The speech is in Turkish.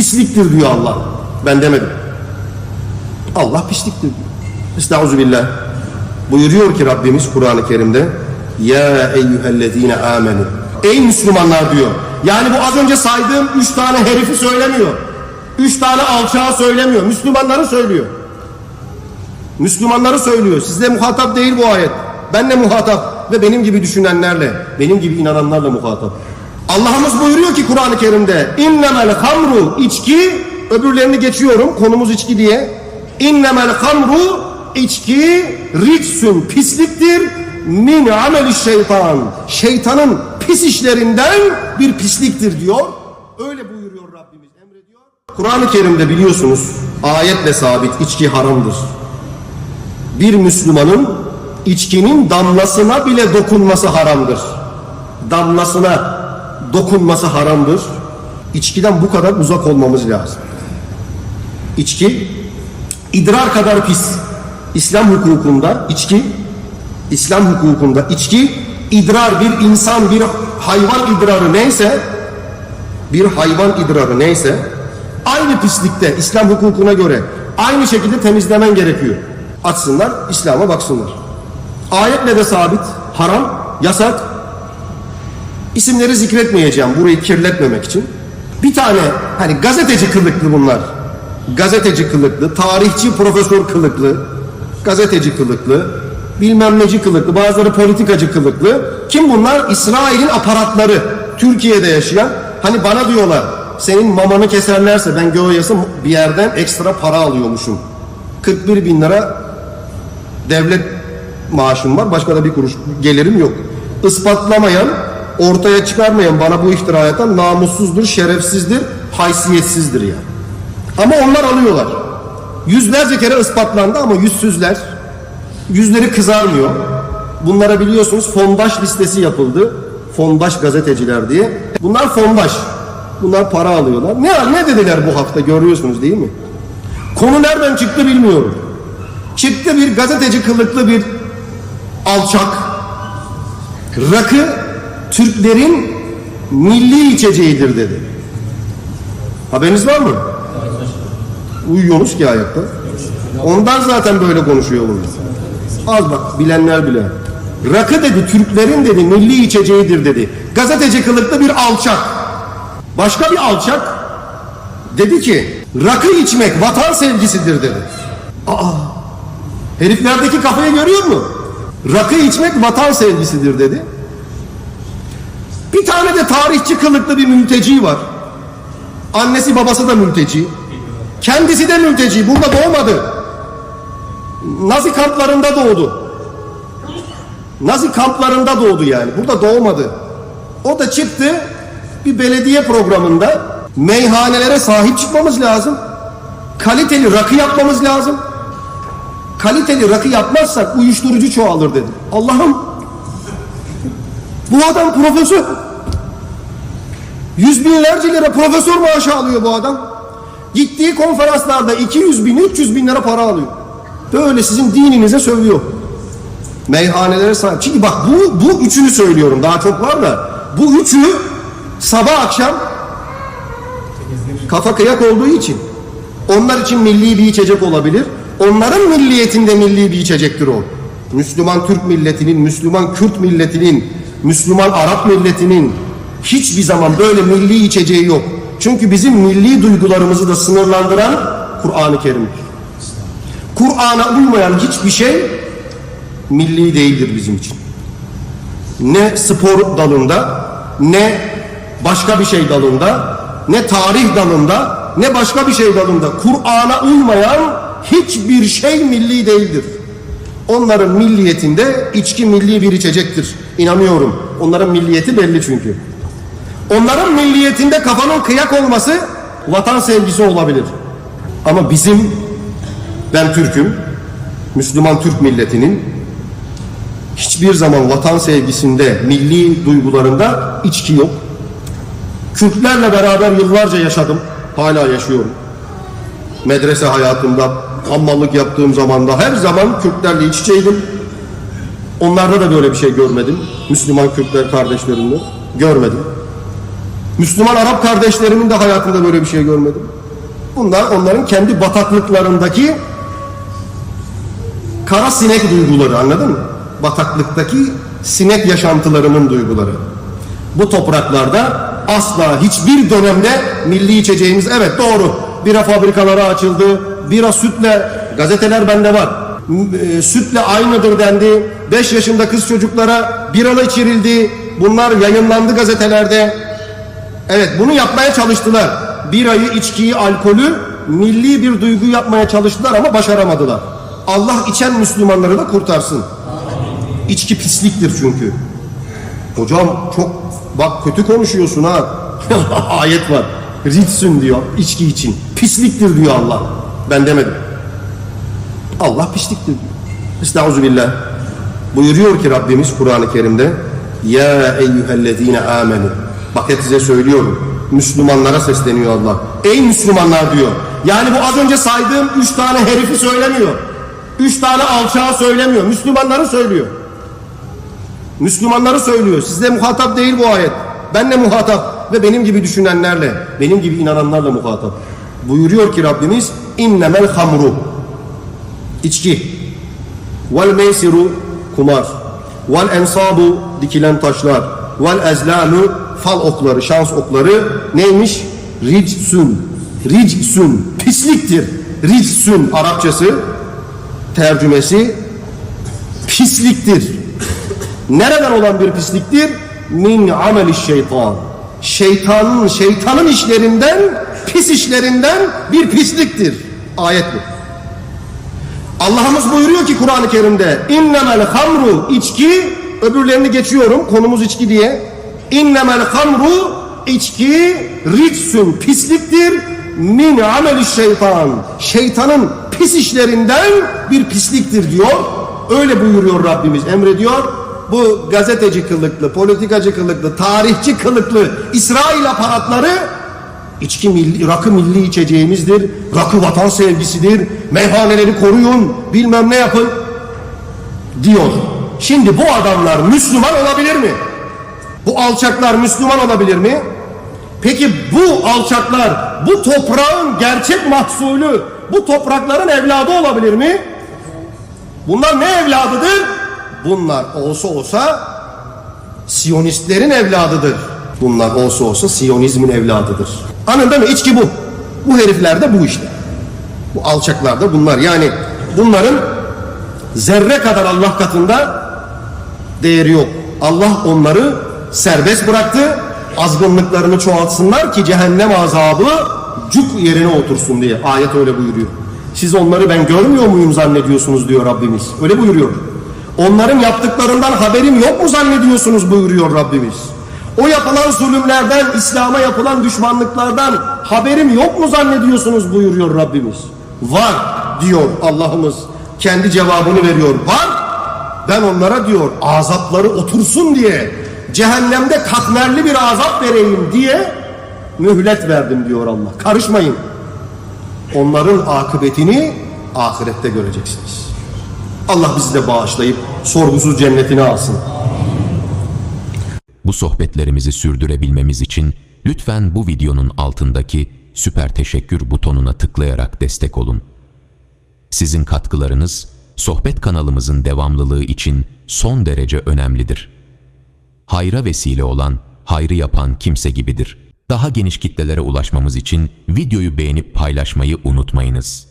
pisliktir diyor Allah. Ben demedim. Allah pisliktir diyor. Estağfirullah. Buyuruyor ki Rabbimiz Kur'an-ı Kerim'de Ya eyyühellezine amenu Ey Müslümanlar diyor. Yani bu az önce saydığım üç tane herifi söylemiyor. Üç tane alçağı söylemiyor. Müslümanları söylüyor. Müslümanları söylüyor. Sizle muhatap değil bu ayet. Benle muhatap ve benim gibi düşünenlerle, benim gibi inananlarla muhatap. Allah'ımız buyuruyor ki Kur'an-ı Kerim'de innemel hamru içki öbürlerini geçiyorum konumuz içki diye. İnnemel hamru içki ritsün pisliktir min ameli şeytan. Şeytanın pis işlerinden bir pisliktir diyor. Öyle buyuruyor Rabbimiz emrediyor. Kur'an-ı Kerim'de biliyorsunuz ayetle sabit içki haramdır bir Müslümanın içkinin damlasına bile dokunması haramdır. Damlasına dokunması haramdır. İçkiden bu kadar uzak olmamız lazım. İçki idrar kadar pis. İslam hukukunda içki İslam hukukunda içki idrar bir insan bir hayvan idrarı neyse bir hayvan idrarı neyse aynı pislikte İslam hukukuna göre aynı şekilde temizlemen gerekiyor. Açsınlar, İslam'a baksınlar. Ayetle de sabit, haram, yasak. İsimleri zikretmeyeceğim burayı kirletmemek için. Bir tane hani gazeteci kılıklı bunlar. Gazeteci kılıklı, tarihçi profesör kılıklı, gazeteci kılıklı, bilmem neci kılıklı, bazıları politikacı kılıklı. Kim bunlar? İsrail'in aparatları. Türkiye'de yaşayan. Hani bana diyorlar senin mamanı keserlerse ben göğeyası bir yerden ekstra para alıyormuşum. 41 bin lira devlet maaşım var. Başka da bir kuruş gelirim yok. Ispatlamayan, ortaya çıkarmayan bana bu iftira atan namussuzdur, şerefsizdir, haysiyetsizdir yani. Ama onlar alıyorlar. Yüzlerce kere ispatlandı ama yüzsüzler. Yüzleri kızarmıyor. Bunlara biliyorsunuz fondaş listesi yapıldı. Fondaş gazeteciler diye. Bunlar fondaş. Bunlar para alıyorlar. Ne, ne dediler bu hafta görüyorsunuz değil mi? Konu nereden çıktı bilmiyorum. Çıktı bir gazeteci kılıklı bir alçak. Rakı Türklerin milli içeceğidir dedi. Haberiniz var mı? Uyuyormuş ki ayakta. Ondan zaten böyle konuşuyor bunu. Az bak bilenler bile. Rakı dedi Türklerin dedi milli içeceğidir dedi. Gazeteci kılıklı bir alçak. Başka bir alçak dedi ki rakı içmek vatan sevgisidir dedi. Aa, heriflerdeki kafayı görüyor mu? Rakı içmek vatan sevgisidir dedi. Bir tane de tarihçi kılıklı bir mülteci var. Annesi babası da mülteci. Kendisi de mülteci. Burada doğmadı. Nazi kamplarında doğdu. Nazi kamplarında doğdu yani. Burada doğmadı. O da çıktı bir belediye programında meyhanelere sahip çıkmamız lazım. Kaliteli rakı yapmamız lazım. Kaliteli rakı yapmazsak uyuşturucu çoğalır dedi. Allah'ım bu adam profesör. Yüz binlerce lira profesör maaşı alıyor bu adam. Gittiği konferanslarda 200 bin, 300 bin lira para alıyor. Böyle sizin dininize sövüyor. Meyhanelere sahip. Çünkü bak bu, bu üçünü söylüyorum. Daha çok var da. Bu üçü sabah akşam kafa kıyak olduğu için onlar için milli bir içecek olabilir. Onların milliyetinde milli bir içecektir o. Müslüman Türk milletinin, Müslüman Kürt milletinin, Müslüman Arap milletinin hiçbir zaman böyle milli içeceği yok. Çünkü bizim milli duygularımızı da sınırlandıran Kur'an-ı Kerim'dir. Kur'an'a uymayan hiçbir şey milli değildir bizim için. Ne spor dalında, ne başka bir şey dalında, ne tarih dalında, ne başka bir şey dalında Kur'an'a uymayan hiçbir şey milli değildir. Onların milliyetinde içki milli bir içecektir. İnanıyorum. Onların milliyeti belli çünkü. Onların milliyetinde kafanın kıyak olması vatan sevgisi olabilir. Ama bizim ben Türk'üm. Müslüman Türk milletinin hiçbir zaman vatan sevgisinde, milli duygularında içki yok. Kürtlerle beraber yıllarca yaşadım. Hala yaşıyorum. Medrese hayatımda, hammallık yaptığım zamanda her zaman Kürtlerle iç içeydim. Onlarda da böyle bir şey görmedim. Müslüman Kürtler kardeşlerimle görmedim. Müslüman Arap kardeşlerimin de hayatında böyle bir şey görmedim. Bunlar onların kendi bataklıklarındaki kara sinek duyguları anladın mı? Bataklıktaki sinek yaşantılarının duyguları. Bu topraklarda asla hiçbir dönemde milli içeceğimiz evet doğru bira fabrikaları açıldı. Bira sütle gazeteler bende var. E, Sütle aynıdır dendi. 5 yaşında kız çocuklara biralı içirildi. Bunlar yayınlandı gazetelerde. Evet bunu yapmaya çalıştılar. Birayı, içkiyi, alkolü milli bir duygu yapmaya çalıştılar ama başaramadılar. Allah içen Müslümanları da kurtarsın. İçki pisliktir çünkü. Hocam çok bak kötü konuşuyorsun ha. Ayet var. Ritsün diyor içki için. Pisliktir diyor Allah. Ben demedim. Allah pisliktir diyor. Estağfirullah. Buyuruyor ki Rabbimiz Kur'an-ı Kerim'de Ya eyyühellezine amenu Bak hep size söylüyorum. Müslümanlara sesleniyor Allah. Ey Müslümanlar diyor. Yani bu az önce saydığım üç tane herifi söylemiyor. Üç tane alçağı söylemiyor. Müslümanları söylüyor. Müslümanları söylüyor. Sizle muhatap değil bu ayet. Benle muhatap ve benim gibi düşünenlerle, benim gibi inananlarla muhatap. Buyuruyor ki Rabbimiz innemel hamru. İçki. Vel meysiru kumar. Vel ensabu dikilen taşlar. Vel ezlamu fal okları şans okları. Neymiş? Ricsun ricsun pisliktir. Ricsun Arapçası tercümesi pisliktir. Nereden olan bir pisliktir? Min ameli şeytan. Şeytanın şeytanın işlerinden pis işlerinden bir pisliktir. Ayet bu. Allah'ımız buyuruyor ki Kur'an-ı Kerim'de innemel hamru içki öbürlerini geçiyorum konumuz içki diye. İnnemel hamru içki ritsün pisliktir. Min ameli şeytan şeytanın pis işlerinden bir pisliktir diyor. Öyle buyuruyor Rabbimiz emrediyor. Bu gazeteci kılıklı politikacı kılıklı tarihçi kılıklı İsrail aparatları İçki milli, rakı milli içeceğimizdir. Rakı vatan sevgisidir. Meyhaneleri koruyun, bilmem ne yapın diyor. Şimdi bu adamlar Müslüman olabilir mi? Bu alçaklar Müslüman olabilir mi? Peki bu alçaklar bu toprağın gerçek mahsulü, bu toprakların evladı olabilir mi? Bunlar ne evladıdır? Bunlar olsa olsa Siyonistlerin evladıdır. Bunlar olsa olsa Siyonizmin evladıdır. Anladın mi? İçki bu. Bu herifler de bu işte. Bu alçaklar da bunlar. Yani bunların zerre kadar Allah katında değeri yok. Allah onları serbest bıraktı. Azgınlıklarını çoğaltsınlar ki cehennem azabı cuk yerine otursun diye. Ayet öyle buyuruyor. Siz onları ben görmüyor muyum zannediyorsunuz diyor Rabbimiz. Öyle buyuruyor. Onların yaptıklarından haberim yok mu zannediyorsunuz buyuruyor Rabbimiz. O yapılan zulümlerden, İslam'a yapılan düşmanlıklardan haberim yok mu zannediyorsunuz buyuruyor Rabbimiz. Var diyor Allah'ımız. Kendi cevabını veriyor. Var. Ben onlara diyor azapları otursun diye cehennemde katmerli bir azap vereyim diye mühlet verdim diyor Allah. Karışmayın. Onların akıbetini ahirette göreceksiniz. Allah bizi de bağışlayıp sorgusuz cennetine alsın. Bu sohbetlerimizi sürdürebilmemiz için lütfen bu videonun altındaki süper teşekkür butonuna tıklayarak destek olun. Sizin katkılarınız sohbet kanalımızın devamlılığı için son derece önemlidir. Hayra vesile olan, hayrı yapan kimse gibidir. Daha geniş kitlelere ulaşmamız için videoyu beğenip paylaşmayı unutmayınız.